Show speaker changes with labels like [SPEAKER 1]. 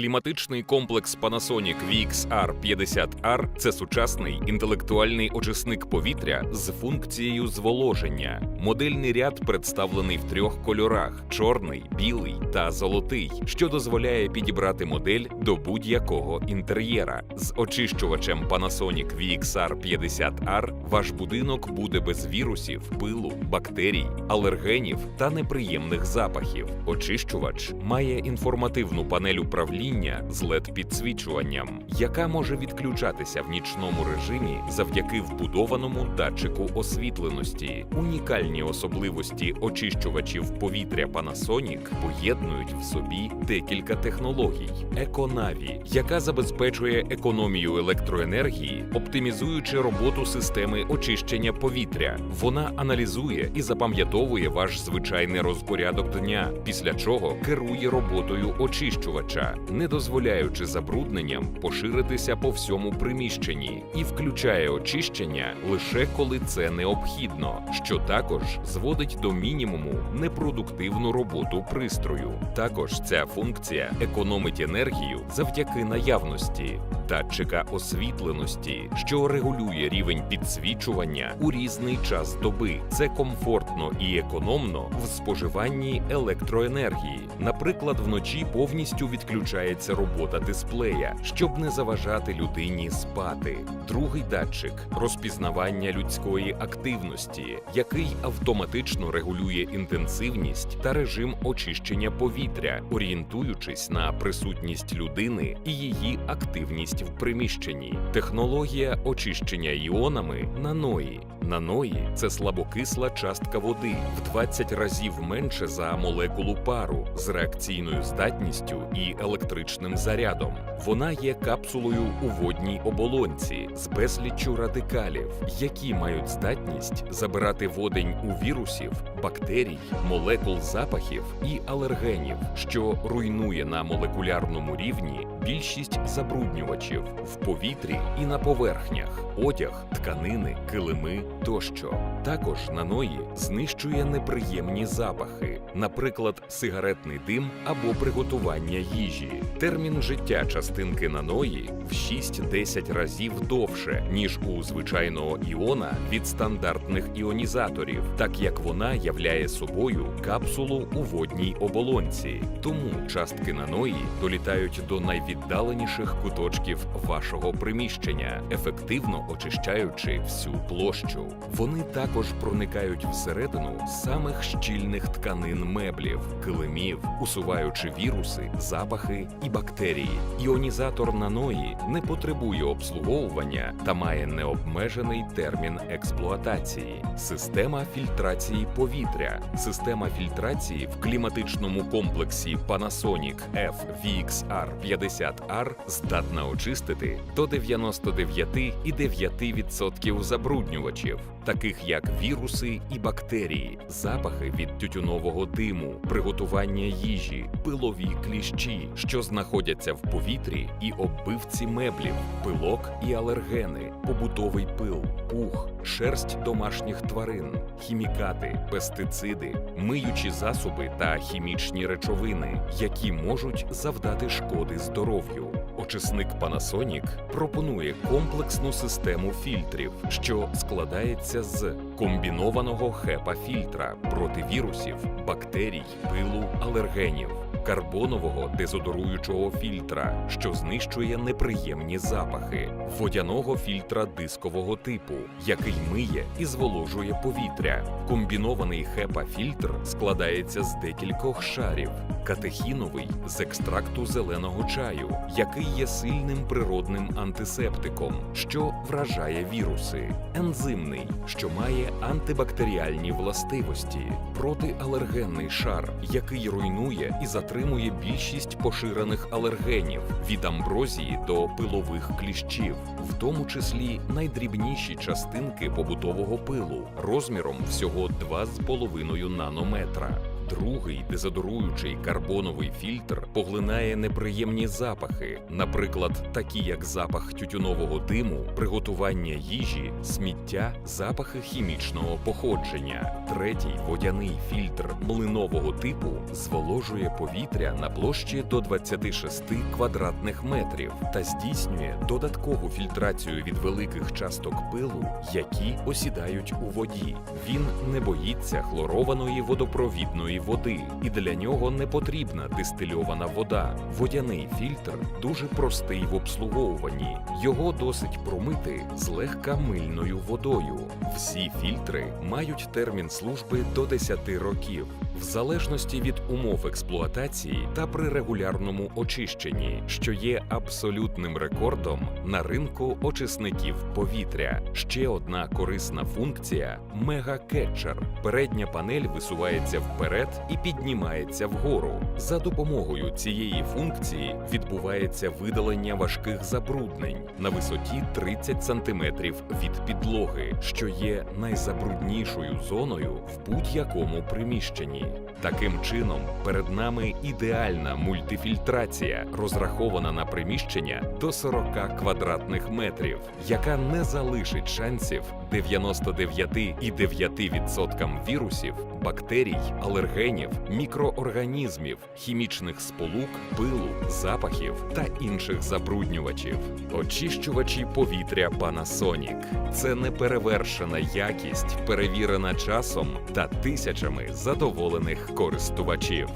[SPEAKER 1] Кліматичний комплекс Panasonic VXR50R – це сучасний інтелектуальний очисник повітря з функцією зволоження. Модельний ряд представлений в трьох кольорах: чорний, білий та золотий, що дозволяє підібрати модель до будь-якого інтер'єра. З очищувачем Panasonic VXR50R ваш будинок буде без вірусів, пилу, бактерій, алергенів та неприємних запахів. Очищувач має інформативну панель управління з led підсвічуванням, яка може відключатися в нічному режимі завдяки вбудованому датчику освітленості. Унікальні особливості очищувачів повітря Panasonic поєднують в собі декілька технологій: Еконаві, яка забезпечує економію електроенергії, оптимізуючи роботу системи очищення повітря. Вона аналізує і запам'ятовує ваш звичайний розпорядок дня, після чого керує роботою очищувача, не дозволяючи забрудненням поширитися по всьому приміщенні, і включає очищення лише коли це необхідно, що також зводить до мінімуму непродуктивну роботу пристрою. Також ця функція економить енергію завдяки наявності датчика освітленості, що регулює рівень підсвічування у різний час доби. Це комфортно і економно в споживанні електроенергії. Наприклад, вночі повністю відключається робота дисплея, щоб не заважати людині спати. Другий датчик розпізнавання людської активності, який автоматично регулює інтенсивність та режим очищення повітря, орієнтуючись на присутність людини і її активність в приміщенні. Технологія очищення іонами наної. Наної це слабокисла частка води в 20 разів менше за молекулу пару з реакційною здатністю і електричним зарядом. Вона є капсулою у водній оболонці з безліччю радикалів, які мають здатність забирати водень у вірусів, бактерій, молекул запахів і алергенів, що руйнує на молекулярному рівні більшість забруднювачів в повітрі і на поверхнях, одяг, тканини, килими тощо. Також наної знищує неприємні запахи, наприклад, сигаретний дим або приготування їжі. Термін життя частинки наної в 6-10 разів довше, ніж у звичайного іона від стандартних іонізаторів, так як вона являє собою капсулу у водній оболонці. Тому частки наної долітають до найвіддаленіших куточків вашого приміщення, ефективно очищаючи всю площу. Вони також проникають всередину самих щільних тканин меблів, килимів, усуваючи віруси, запахи і бактерії. Іонізатор наної не потребує обслуговування та має необмежений термін експлуатації. Система фільтрації повітря. Система фільтрації в кліматичному комплексі Panasonic FVXR50R здатна очистити до 99,9% забруднювачів, таких як віруси і бактерії, запахи від тютюнового диму, приготування їжі, пилові кліщі, що знаходяться в повітрі, і оббивці меблів, пилок і алергени, побутовий пил, пух, шерсть домашніх тварин, хімікати, пестициди, миючі засоби та хімічні речовини, які можуть завдати шкоди здоров'ю. Очисник Panasonic пропонує комплексну систему фільтрів, що складається з комбінованого HEPA-фільтра проти вірусів, бактерій, пилу, алергенів, карбонового дезодоруючого фільтра, що знищує неприємні запахи, водяного фільтра дискового типу, який миє і зволожує повітря. Комбінований HEPA-фільтр складається з декількох шарів, катехіновий з екстракту зеленого чаю, який є сильним природним антисептиком, що вражає віруси, ензимний, що має антибактеріальні властивості, протиалергенний шар, який руйнує і затримує більшість поширених алергенів від амброзії до пилових кліщів, в тому числі найдрібніші частинки побутового пилу розміром всього 2,5 нанометра. Другий дезодоруючий карбоновий фільтр поглинає неприємні запахи, наприклад, такі як запах тютюнового диму, приготування їжі, сміття, запахи хімічного походження. Третій водяний фільтр млинового типу зволожує повітря на площі до 26 квадратних метрів та здійснює додаткову фільтрацію від великих часток пилу, які осідають у воді. Він не боїться хлорованої водопровідної води, і для нього не потрібна дистильована вода. Водяний фільтр дуже простий в обслуговуванні. Його досить промити злегка мильною водою. Всі фільтри мають термін служби до 10 років, в залежності від умов експлуатації та при регулярному очищенні, що є абсолютним рекордом на ринку очисників повітря. Ще одна корисна функція мегакетчер. Передня панель висувається вперед і піднімається вгору. За допомогою цієї функції відбувається видалення важких забруднень на висоті 30 см від підлоги, що є найзабруднішою зоною в будь-якому приміщенні. Таким чином, перед нами ідеальна мультифільтрація, розрахована на приміщення до 40 квадратних метрів, яка не залишить шансів 99,9% вірусів, бактерій, алергенів, мікроорганізмів, хімічних сполук, пилу, запахів та інших забруднювачів. Очищувачі повітря Panasonic – це неперевершена якість, перевірена часом та тисячами задоволених користувачів.